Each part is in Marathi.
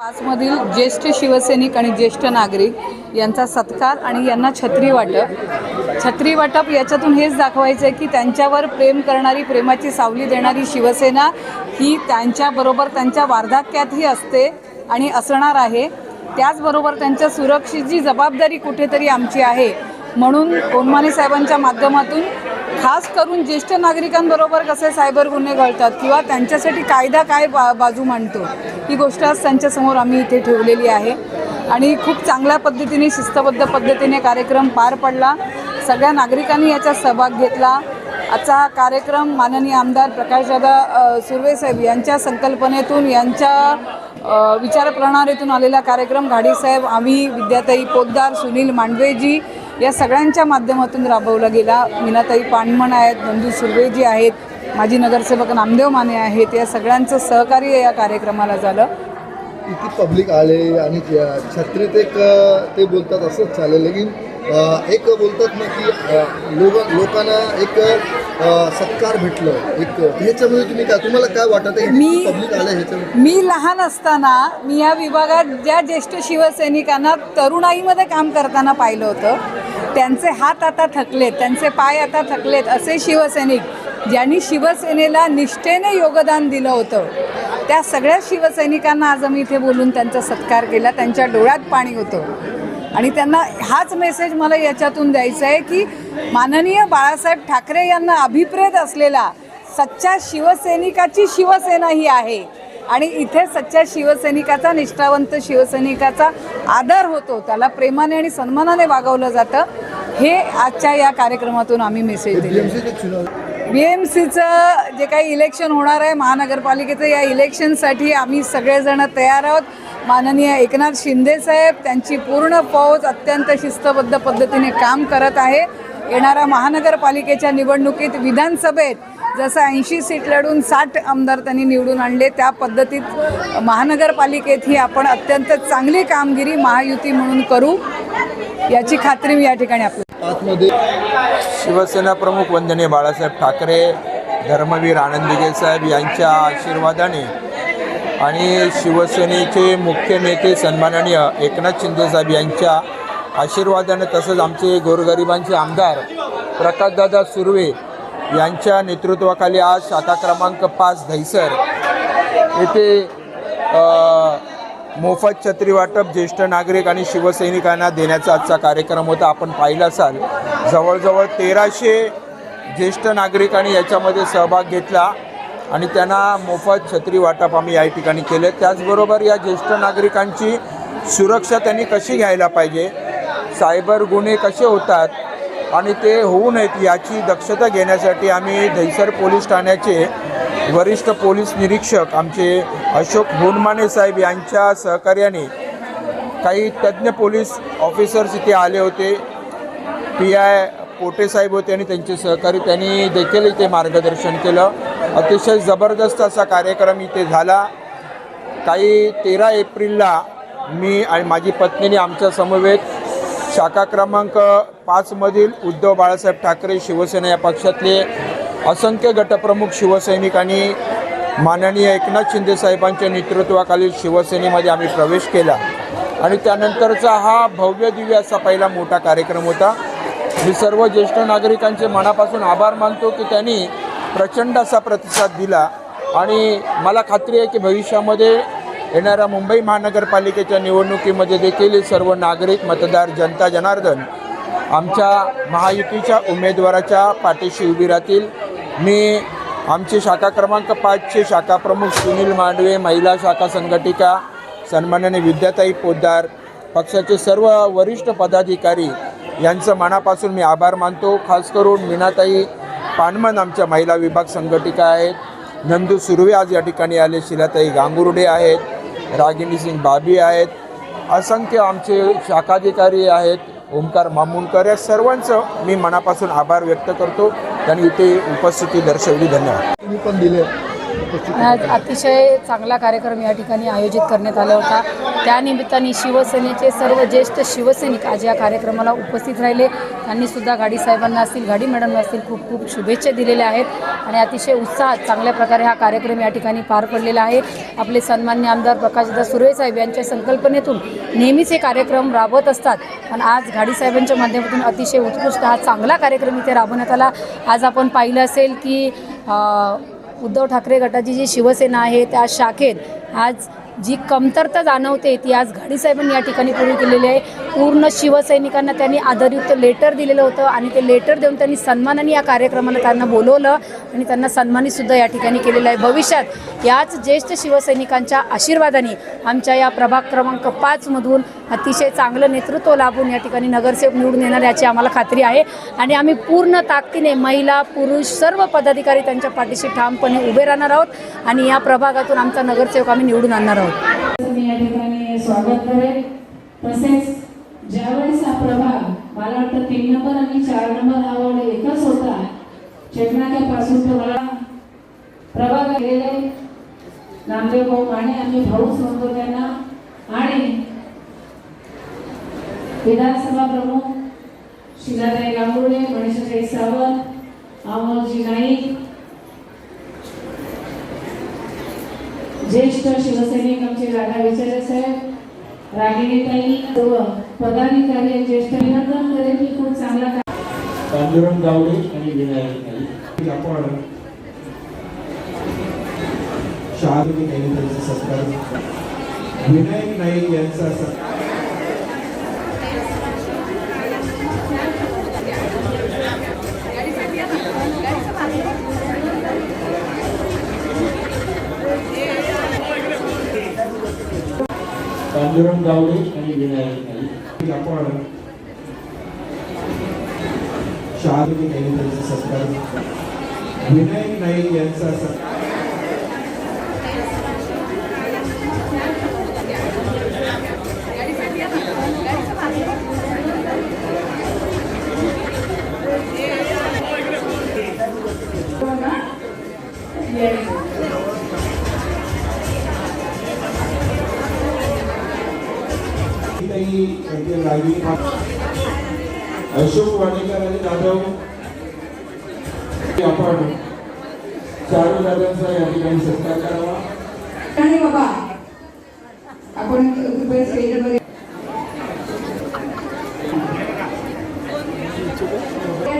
पाचमधील ज्येष्ठ शिवसैनिक आणि ज्येष्ठ नागरिक यांचा सत्कार आणि यांना छत्री वाटप. छत्री वाटप याच्यातून हेच दाखवायचं आहे की त्यांच्यावर प्रेम करणारी प्रेमाची सावली देणारी शिवसेना ही त्यांच्याबरोबर त्यांच्या वार्धक्यातही असते आणि असणार आहे. त्याचबरोबर त्यांच्या सुरक्षेची जबाबदारी कुठेतरी आमची आहे. म्हणून ओनमाने साहेबांच्या माध्यमातून खास करून ज्येष्ठ नागरिकांबरोबर कसे सायबर गुन्हे घडतात किंवा त्यांच्यासाठी कायदा काय बा बाजू मांडतो ही गोष्ट आज त्यांच्यासमोर आम्ही इथे ठेवलेली आहे. आणि खूप चांगल्या पद्धतीने शिस्तबद्ध पद्धतीने कार्यक्रम पार पडला. सगळ्या नागरिकांनी याच्यात सहभाग घेतला. आजचा हा कार्यक्रम माननीय आमदार प्रकाशदादा सुर्वेसाहेब यांच्या संकल्पनेतून यांच्या विचारप्रणालीतून आलेला कार्यक्रम. घाडीसाहेब आम्ही विद्याताई पोद्दार सुनील मांडवेजी या सगळ्यांच्या माध्यमातून राबवला गेला. मीनाताई पानमण आहेत नंदू सुर्वेजी आहेत माजी नगरसेवक नामदेव माने आहेत. या सगळ्यांचं सहकार्य या कार्यक्रमाला झालं. किती पब्लिक आले आणि छत्रीत एक ते बोलतात असंच चालेल. लेकिन एक बोलतात ना की लोक लोकांना एक सत्कार भेटलं. एक ह्याच्यामध्ये तुम्ही काय तुम्हाला काय वाटत? आहे मी- पब्लिक आलं ह्याच्यामध्ये. मी लहान असताना मी या विभागात ज्या ज्येष्ठ शिवसैनिकांना तरुणाईमध्ये काम करताना पाहिलं होतं त्यांचे हात आता थकलेत त्यांचे पाय आता थकलेत असे शिवसैनिक ज्यांनी शिवसेनेला निष्ठेने योगदान दिलं होतं त्या सगळ्या शिवसैनिकांना आज आम्ही इथे बोलून त्यांचा सत्कार केला त्यांच्या डोळ्यात पाणी होतं. आणि त्यांना हाच मेसेज मला याच्यातून द्यायचा आहे की माननीय बाळासाहेब ठाकरे यांना अभिप्रेत असलेला सच्च्या शिवसैनिकाची शिवसेना ही आहे. आणि इथे सच्च्या शिवसैनिकाचा निष्ठावंत शिवसैनिकाचा आदर होतो. त्याला प्रेमाने आणि सन्मानाने वागवलं जातं. हे आजच्या या कार्यक्रमातून आम्ही मेसेज दिले बी एम सीचं जे काही इलेक्शन होणार आहे महानगरपालिकेचं या इलेक्शनसाठी आम्ही सगळेजण तयार आहोत. माननीय एकनाथ शिंदे साहेब त्यांची पूर्ण फौज अत्यंत शिस्तबद्ध पद्धतीने काम करत आहे. येणाऱ्या महानगरपालिकेच्या निवडणुकीत विधानसभेत जसं ऐंशी सीट लढून साठ आमदार त्यांनी निवडून आणले त्या पद्धतीत महानगरपालिकेतही आपण अत्यंत चांगली कामगिरी महायुती म्हणून करू याची खात्री मी या ठिकाणी आपली शिवसेना प्रमुख वंदने बाळासाहेब ठाकरे धर्मवीर आनंद साहेब यांच्या आशीर्वादाने आणि शिवसेनेचे मुख्य नेते सन्माननीय एकनाथ शिंदे साहेब यांच्या आशीर्वादाने तसंच आमचे गोरगरिबांचे आमदार प्रकाशदादा सुर्वे यांच्या नेतृत्वाखाली आज शाखा क्रमांक पाच दहिसर येथे मोफत छत्री वाटप ज्येष्ठ नागरिक आणि शिवसैनिकांना देण्याचा आजचा कार्यक्रम होता. आपण पाहिला असाल जवळजवळ तेराशे ज्येष्ठ नागरिकांनी याच्यामध्ये सहभाग घेतला आणि त्यांना मोफत छत्री वाटप आम्ही या ठिकाणी केले. त्याचबरोबर या ज्येष्ठ नागरिकांची सुरक्षा त्यांनी कशी घ्यायला पाहिजे? सायबर गुन्हे कसे होतात? आणि ते होऊ नयेत याची दक्षता घेण्यासाठी आम्ही दहिसर पोलीस ठाण्याचे वरिष्ठ पोलीस निरीक्षक आमचे अशोक हुनमाने साहेब यांच्या सहकार्याने काही तज्ज्ञ पोलीस ऑफिसर्स इथे आले होते. पी आय पोटे साहेब होते आणि त्यांचे सहकारी त्यांनी देखील इथे मार्गदर्शन केलं. अतिशय जबरदस्त असा कार्यक्रम इथे झाला. काही तेरा एप्रिलला मी आणि माझी पत्नीने आमच्या समवेत शाखा क्रमांक पाचमधील उद्धव बाळासाहेब ठाकरे शिवसेना या पक्षातले असंख्य गटप्रमुख शिवसैनिकांनी माननीय एकनाथ शिंदे साहेबांच्या नेतृत्वाखालील शिवसेनेमध्ये आम्ही प्रवेश केला. आणि त्यानंतरचा हा भव्य दिव्य असा पहिला मोठा कार्यक्रम होता. मी सर्व ज्येष्ठ नागरिकांचे मनापासून आभार मानतो की त्यांनी प्रचंड असा प्रतिसाद दिला. आणि मला खात्री आहे की भविष्यामध्ये येणाऱ्या मुंबई महानगरपालिकेच्या निवडणुकीमध्ये देखील सर्व नागरिक मतदार जनता जनार्दन आमच्या महायुतीच्या उमेदवाराच्या पाठीशी उभी राहतील. मी आमचे शाखा क्रमांक पाचचे शाखा प्रमुख सुनील मांडवे महिला शाखा संघटिका सन्माननीय विद्याताई पोद्दार पक्षाचे सर्व वरिष्ठ पदाधिकारी यांचं मनापासून मी आभार मानतो. खास करून मीनाताई पानमन आमच्या महिला विभाग संघटिका आहेत. नंदू सुर्वे आज या ठिकाणी आले शिलाताई गांगुर्डे आहेत. रागिनी सिंग बाबी आहेत असंख्य आमचे शाखाधिकारी आहेत ओमकार मामुणकर या सर्वांचं मी मनापासून आभार व्यक्त करतो. त्यांनी इथे उपस्थिती दर्शवली. धन्यवाद. तुम्ही पण दिले. आज अतिशय चांगला कार्यक्रम या ठिकाणी आयोजित करण्यात आला होता. त्यानिमित्ताने शिवसेनेचे सर्व ज्येष्ठ शिवसैनिक आज या कार्यक्रमाला उपस्थित राहिले. त्यांनीसुद्धा गाडीसाहेबांना गाडी साहेबांना असतील गाडी मॅडमना असतील खूप खूप शुभेच्छा दिलेल्या आहेत. आणि अतिशय उत्साहात चांगल्या प्रकारे हा कार्यक्रम या ठिकाणी पार पडलेला आहे. आपले सन्मान्य आमदार प्रकाशदा सुर्वे साहेब यांच्या संकल्पनेतून नेहमीच हे कार्यक्रम राबवत असतात. पण आज गाडी साहेबांच्या माध्यमातून अतिशय उत्कृष्ट हा चांगला कार्यक्रम इथे राबवण्यात आला. आज आपण पाहिलं असेल की उद्धव ठाकरे गटाची जी शिवसेना आहे त्या शाखेत आज जी कमतरता जाणवते ती आज घाडीसाहेबांनी या ठिकाणी पूर्ण केलेली आहे. पूर्ण शिवसैनिकांना त्यांनी आदरयुक्त लेटर दिलेलं होतं आणि ते लेटर देऊन त्यांनी सन्मानाने या कार्यक्रमाला त्यांना बोलवलं आणि त्यांना सन्मानितसुद्धा या ठिकाणी केलेलं आहे. भविष्यात याच ज्येष्ठ शिवसैनिकांच्या आशीर्वादाने आमच्या या प्रभाग क्रमांक पाचमधून अतिशय चांगलं नेतृत्व लाभून या ठिकाणी नगरसेवक निवडून येणार याची आम्हाला खात्री आहे. आणि आम्ही पूर्ण ताकदीने महिला पुरुष सर्व पदाधिकारी त्यांच्या पाठीशी ठामपणे उभे राहणार आहोत आणि या प्रभागातून आमचा नगरसेवक आम्ही निवडून आणणार आहोत. मी या ठिकाणी स्वागत करेन. तसेच ज्यावेळेस हा प्रभाग मला वाटतं तीन नंबर आणि चार नंबर हा वार्ड एकच होता चेकनाक्यापासून तर मला प्रभाग गेलेले नामदेव भाऊ माने आम्ही भाऊ समजतो त्यांना आणि विधानसभा प्रमुख शिलाताई गांगुर्डे मनीषाताई सावंत अमोलजी नाईक ज्येष्ठ शिवसैनिक आमचे राधा विचारे साहेब रागिणीताई सर्व पदाधिकारी ज्येष्ठ अभिनंदन करेन की खूप चांगला पांडुरंग गावडे आणि विनायक नाईक. आपण त्यांचा सत्कार विनायक नाईक यांचा पांडुरंग गावडे आणि विनायक नाईक आपण शहादुद्दीन यांनी त्यांचा सत्कार विनायक नाईक यांचा सत्कार. ताई यांचे अशोक वाडेकर आणि जाधव. आपण चारू दादांचा या ठिकाणी सत्कार करावा. बाबा. आपण कृपया स्टेजवर या.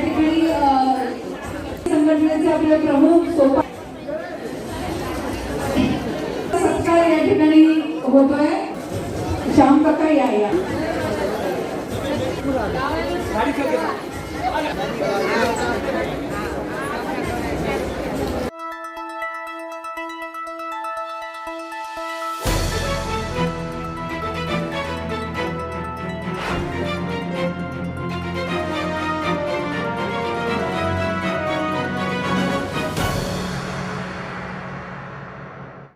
ठिकाणी संघटनेचे आपले प्रमुख सोपा सत्कार या ठिकाणी होतोय. शाम काका या या